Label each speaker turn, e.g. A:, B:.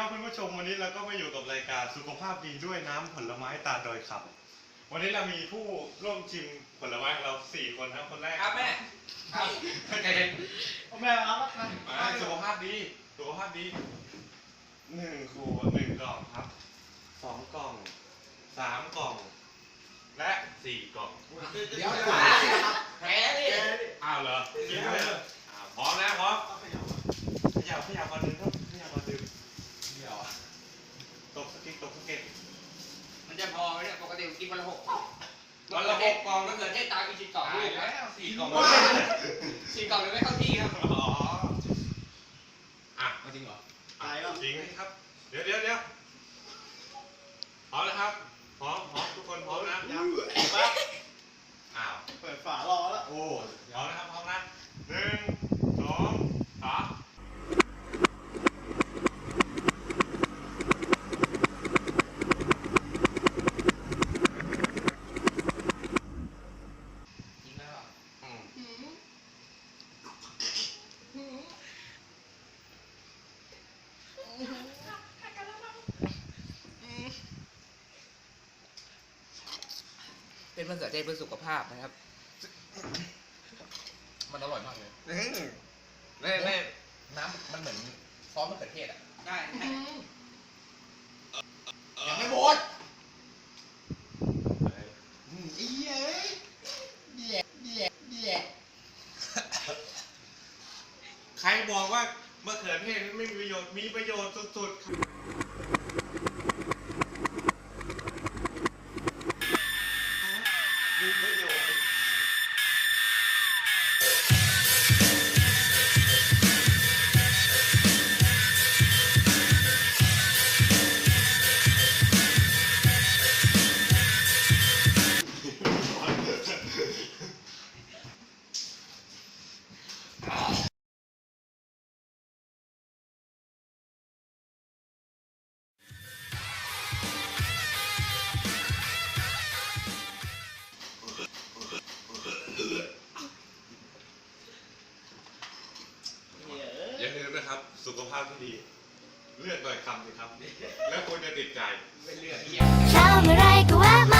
A: สวัสดีครับคุณผู้ชมวันนี้เราก็มาอยู่กับรายการสุขภาพดีด้วยน้ำผลไม้ตาดอยครับ วันนี้เรามีผู้ร่วมชิมผลไม้ของเราสี่คนครับคนแรก
B: ครับแม่
A: ครับใจเย็น
C: แม่รับแล้วกัน
A: มาสุขภาพดีสุขภาพดีหนึ่งขวดหนึ่งกล่องครับสองกล่องสามกล่อง และสี่กล่อง
B: เดี๋ยวแพ้ดิ
A: อ้าวเหรอกินเลยเหรออ่าพร้อมนะพร้อมขยับขยับมาดึงครับขยับมาดึง
B: เดี๋ยว
A: ตกสะเก็ตตกสะเก็ต
B: มันจะพอไหม เนี่ยปกติกินวันละหก
A: วันละหกกล่อง
B: มะเขือเทศตายกินสิบสองลูก
A: แล้วสี่กล่อง
B: สี่กล่องเลยไม่เข้าที่ครับ
A: อ๋ออะ
B: จริงเหรอ
A: อะจริงครับ เดี๋ยวเดี๋ยวเดี๋ยวพร้อมนะครับพร้อมพร้อมทุกคนพร้อมนะอ้าว
C: เปิดฝารอแล้ว
A: โอ้พร้อมนะครับพร้อมนะหนึ่งสองสาม
B: จริงแล้ว
A: อืม
B: เป็นมะเขือเทศเพื่อสุขภาพนะครับ มันอร่อยมากเลย
A: อืมเล่เล่
B: น้ำมันเหมือนซอสมะเขือเทศอะ
D: ได้
B: ยังไม่หมด
C: อีเอ้ยเดี่ยเดี่ยเดี่ย
A: ใครบอกว่ามะเขือเทศไม่มีประโยชน์ มีประโยชน์สุดๆ Mm-hmm. ภาพที่ดี เลือกหน่อยคำสิครับ แล้วคุณจะติดใจ
B: เป็นเลือดเหี้ย
E: เช้าเมื่อไรก็แวะมา